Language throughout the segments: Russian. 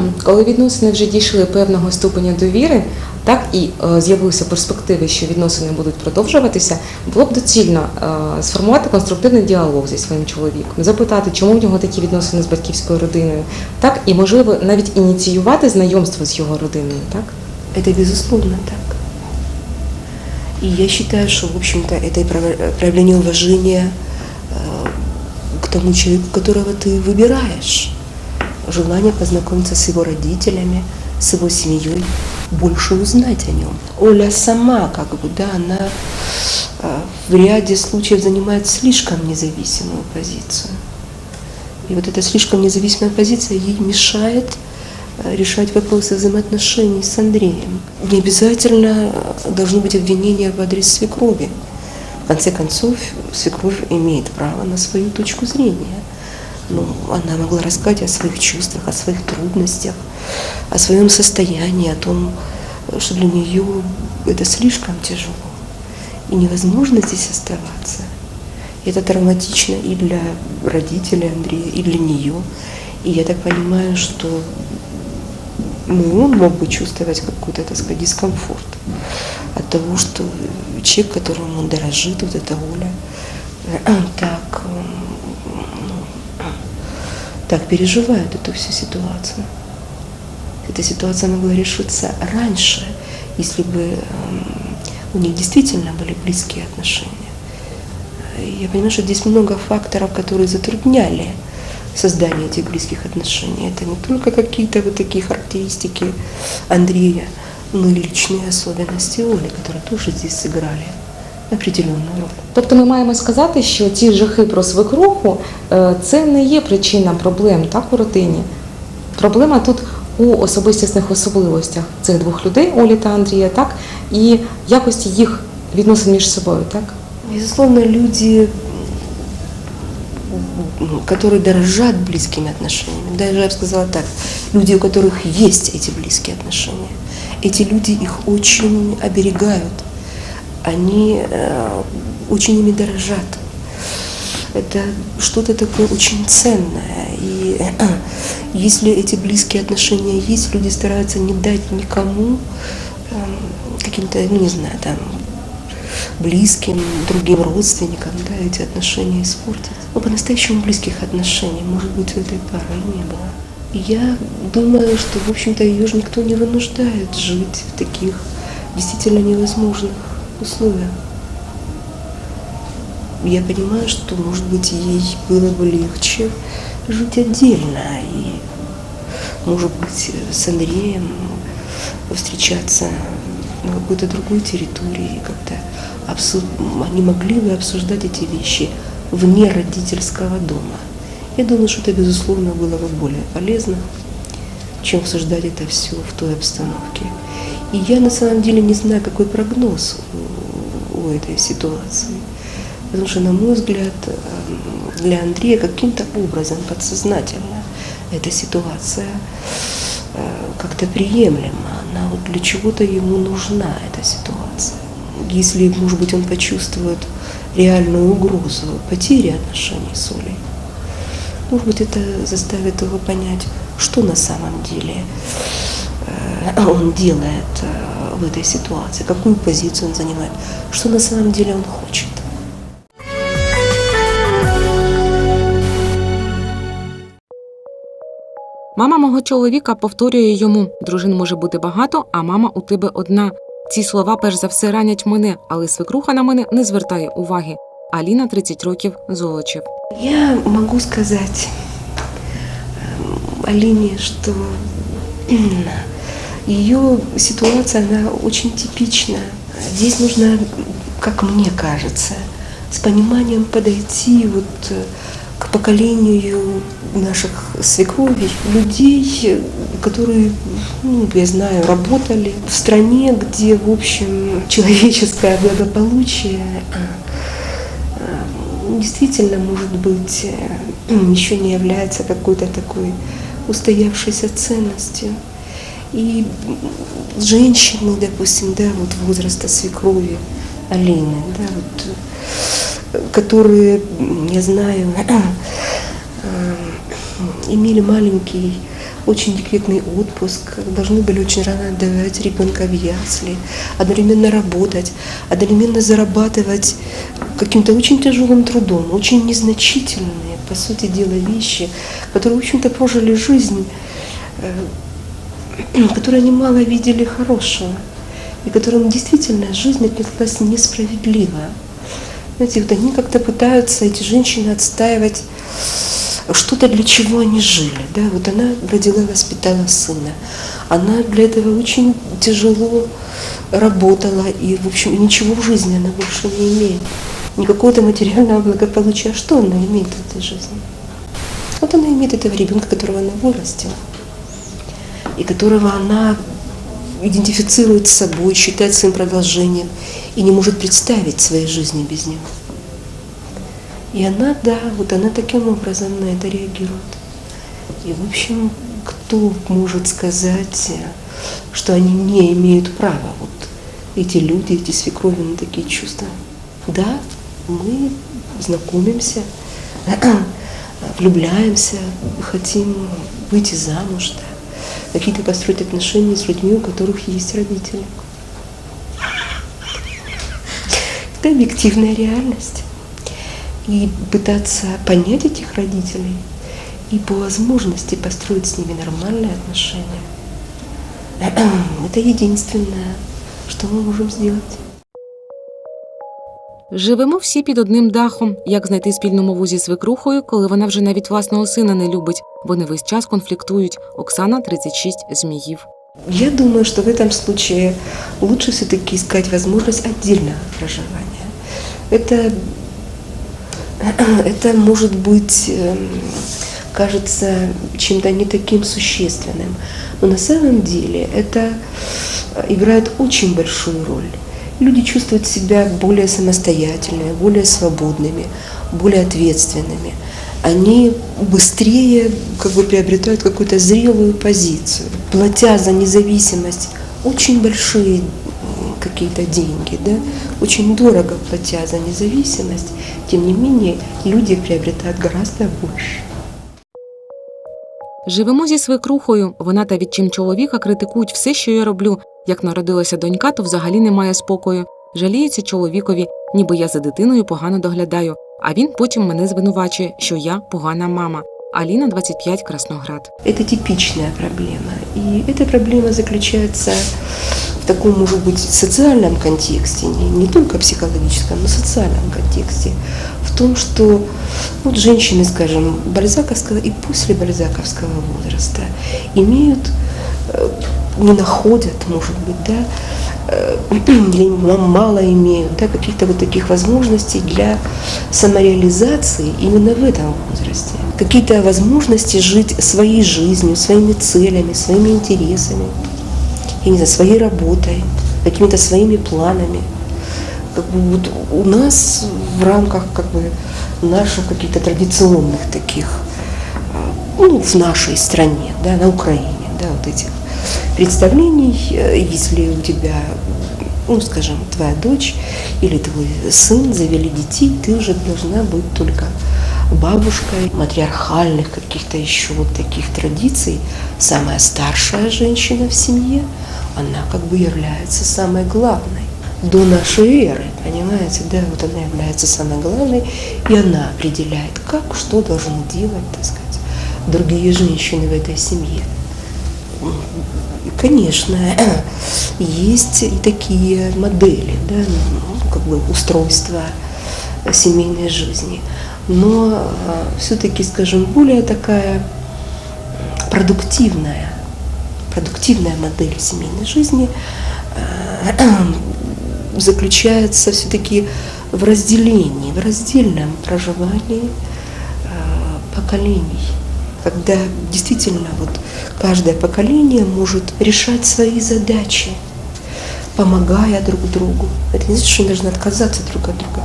чином, коли відносини вже дійшли певного ступеня довіри, так і е, з'явилися перспективи, що відносини будуть продовжуватися, було б доцільно е, сформувати конструктивний діалог зі своїм чоловіком, запитати, чому в нього такі відносини з батьківською родиною, так і можливо навіть ініціювати знайомство з його родиною, так. Это безусловно так. И я считаю, что, в общем-то, это и прояв- проявление уважения э, к тому человеку, которого ты выбираешь. Желание познакомиться с его родителями, с его семьей, больше узнать о нем. Оля сама, как бы, да, она э, в ряде случаев занимает слишком независимую позицию. И вот эта слишком независимая позиция ей мешает э, решать вопросы взаимоотношений с Андреем. Не обязательно э, должны быть обвинения в адрес свекрови. В конце концов, свекровь имеет право на свою точку зрения. Ну, она могла рассказать о своих чувствах, о своих трудностях, о своем состоянии, о том, э, что для нее это слишком тяжело. И невозможно здесь оставаться. И Это травматично и для родителей Андрея, и для нее. И я так понимаю, что ну, он мог бы чувствовать какой-то, так сказать, дискомфорт от того, что человек, которым он дорожит, вот эта Оля, э, так, ну, так переживает эту всю ситуацию. Эта ситуация могла решиться раньше, если бы эм, у них действительно были близкие отношения. Я понимаю, что здесь много факторов, которые затрудняли создание этих близких отношений. Это не только какие-то вот такие характеристики Андрея, но и личные особенности Оли, которые тоже здесь сыграли определенную роль. Тобто ми маємо сказати, що ці жахи про свекруху е, це не є причина проблем так, у родині. Проблема тут у особистісних особливостях цих двох людей, Олі та Андрія, так, і якості їх відносин між собою, так? Безусловно, люди, м, которые дорожат близкими отношениями, даже я бы сказала так, люди, у которых есть эти близкие отношения, эти люди их очень оберегают, Они э, очень ими дорожат. Это что-то такое очень ценное. И если эти близкие отношения есть, люди стараются не дать никому эм, каким-то, ну не знаю, там, близким, другим родственникам, да, эти отношения испортить. Но по-настоящему близких отношений, может быть, у этой пары не было. Я думаю, что, в общем-то, ее же никто не вынуждает жить в таких действительно невозможных условиях. Я понимаю, что, может быть, ей было бы легче жить отдельно и, может быть, с Андреем встречаться на какой-то другой территории, как-то обсу- они могли бы обсуждать эти вещи вне родительского дома. Я думаю, что это, безусловно, было бы более полезно, чем обсуждать это все в той обстановке. И я на самом деле не знаю, какой прогноз у, этой ситуации. Потому что, на мой взгляд, эм, для Андрея каким-то образом подсознательно эта ситуация э, как-то приемлема. Она вот для чего-то ему нужна, эта ситуация. Если, может быть, он почувствует реальную угрозу потери отношений с Олей, может быть, это заставит его понять, что на самом деле он делает э, в этой ситуации, какую позицию он занимает, что на самом деле он хочет. Мама мого чоловіка повторює йому: дружин може бути багато, а мама у тебе одна. Ці слова перш за все ранять мене, але свекруха на мене не звертає уваги. Аліна 30 років Золочів. Я могу сказать эм, Алине, что ее ситуация, она очень типична. Здесь нужно, как мне кажется, с пониманием подойти вот э, к поколению наших свекровей, людей, э, которые, ну, я знаю, работали в стране, где, в общем, человеческое благополучие э, действительно, может быть, э, еще не является какой-то такой устоявшейся ценностью. И женщины, допустим, да, вот возраста свекрови Алины, да, вот, э, которые, я знаю, э, имели маленький очень декретный отпуск, должны были очень рано отдавать ребенка в ясли, одновременно работать, одновременно зарабатывать каким-то очень тяжелым трудом, очень незначительные, по сути дела, вещи, которые, в общем-то, прожили жизнь, э, которые они мало видели хорошего, и которым действительно жизнь отнеслась несправедливо. Знаете, вот они как-то пытаются, эти женщины, отстаивать что-то, для чего они жили. Да? Вот она родила, воспитала сына. Она для этого очень тяжело работала, и, в общем, ничего в жизни она больше не имеет. Никакого-то материального благополучия. А что она имеет в этой жизни? Вот она имеет этого ребенка, которого она вырастила, и которого она идентифицирует с собой, считает своим продолжением и не может представить своей жизни без него. И она, да, вот она таким образом на это реагирует. И, в общем, кто может сказать, что они не имеют права, вот эти люди, эти свекрови на такие чувства? Да, мы знакомимся, влюбляемся, хотим выйти замуж, да, какие-то построить отношения с людьми, у которых есть родители. Это объективная реальность и пытаться понять этих родителей и по возможности построить с ними нормальные отношения. Это единственное, что мы можем сделать. Живемо всі під одним дахом. Як знайти спільну мову зі свекрухою, коли вона вже навіть власного сина не любить, бо не весь час конфліктують. Оксана 36 зміїв. Я думаю, что в этом случае лучше все-таки искать возможность отдельного проживания. Это это может быть, эм, кажется чем-то не таким существенным, но на самом деле это играет очень большую роль. Люди чувствуют себя более самостоятельными, более свободными, более ответственными. Они быстрее как бы приобретают какую-то зрелую позицию, платя за независимость очень большие какие-то деньги, да, очень дорого платя за независимость, тем не менее люди приобретают гораздо больше. Живемо зі свекрухою. Вона та відчим чоловіка критикують все, що я роблю. Як народилася донька, то взагалі немає спокою. Жаліються чоловікові, ніби я за дитиною погано доглядаю. А він потім мене звинувачує, що я погана мама. Аліна 25 Красноград. Это типичная проблема. И эта проблема заключается в таком, может быть, социальном контексте, не, не только психологическом, но социальном контексте. В том, что вот женщины, скажем, бальзаковского и после бальзаковского возраста имеют, э, не находят, может быть, да, э, или мало имеют да, каких-то вот таких возможностей для самореализации именно в этом возрасте. Какие-то возможности жить своей жизнью, своими целями, своими интересами, я не знаю, своей работой, какими-то своими планами. Как вот у нас в рамках как бы наших каких-то традиционных таких, ну, в нашей стране, да, на Украине, да, вот этих представлений, если у тебя, ну, скажем, твоя дочь или твой сын завели детей, ты уже должна быть только бабушкой матриархальных каких-то еще вот таких традиций, самая старшая женщина в семье, она как бы является самой главной до нашей эры, понимаете, да, вот она является самой главной, и она определяет, как, что должны делать, так сказать, другие женщины в этой семье. Конечно, есть и такие модели, да, ну, как бы устройства семейной жизни, но все-таки, скажем, более такая продуктивная, продуктивная модель семейной жизни заключается все-таки в разделении, в раздельном проживании поколений, когда действительно вот каждое поколение может решать свои задачи, помогая друг другу. Это не значит, что они должны отказаться друг от друга.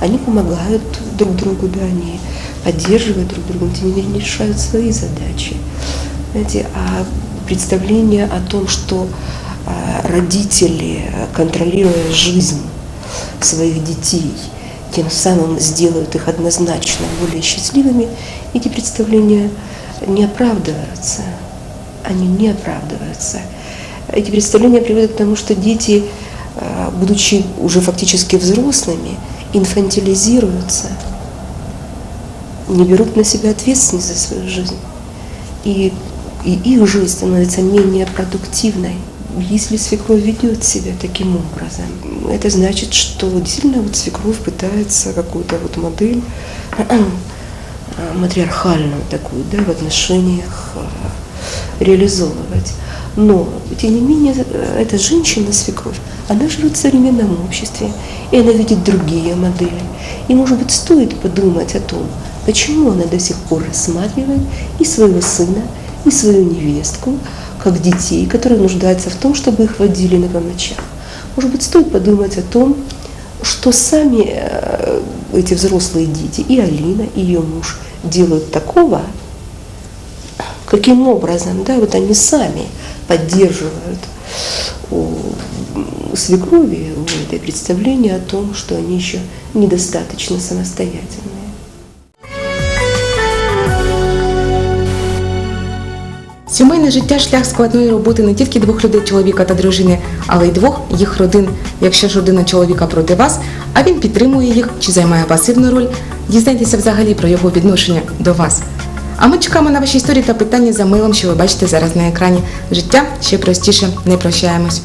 Они помогают друг другу, да, они поддерживают друг друга, но тем не менее решают свои задачи. Знаете, а представление о том, что родители, контролируя жизнь своих детей, тем самым сделают их однозначно более счастливыми, эти представления не оправдываются. они не оправдываются. Эти представления приводят к тому, что дети, э, будучи уже фактически взрослыми, инфантилизируются, не берут на себя ответственность за свою жизнь. И, и их жизнь становится менее продуктивной. Если свекровь ведет себя таким образом, это значит, что действительно вот свекровь пытается какую-то вот модель э, матриархальную такую, да, в отношениях э, реализовывать. Но, тем не менее, э, эта женщина, свекровь, она живет в современном обществе, и она видит другие модели. И, может быть, стоит подумать о том, почему она до сих пор рассматривает и своего сына, и свою невестку, как детей, которые нуждаются в том, чтобы их водили на помочах. Может быть, стоит подумать о том, что сами э, эти взрослые дети, и Алина, и ее муж, делают такого, каким образом, да, вот они сами поддерживают у свекрови у этой представление о том, что они еще недостаточно самостоятельные. Сімейне життя шлях складної роботи не тільки двох людей, чоловіка та дружини, але й двох їх родин. Якщо ж родина чоловіка проти вас, а він підтримує їх чи займає пасивну роль, дізнайтеся взагалі про його відношення до вас. А ми чекаємо на ваші історії та питання за милом, що ви бачите зараз на екрані. Життя ще простіше. Не прощаємось.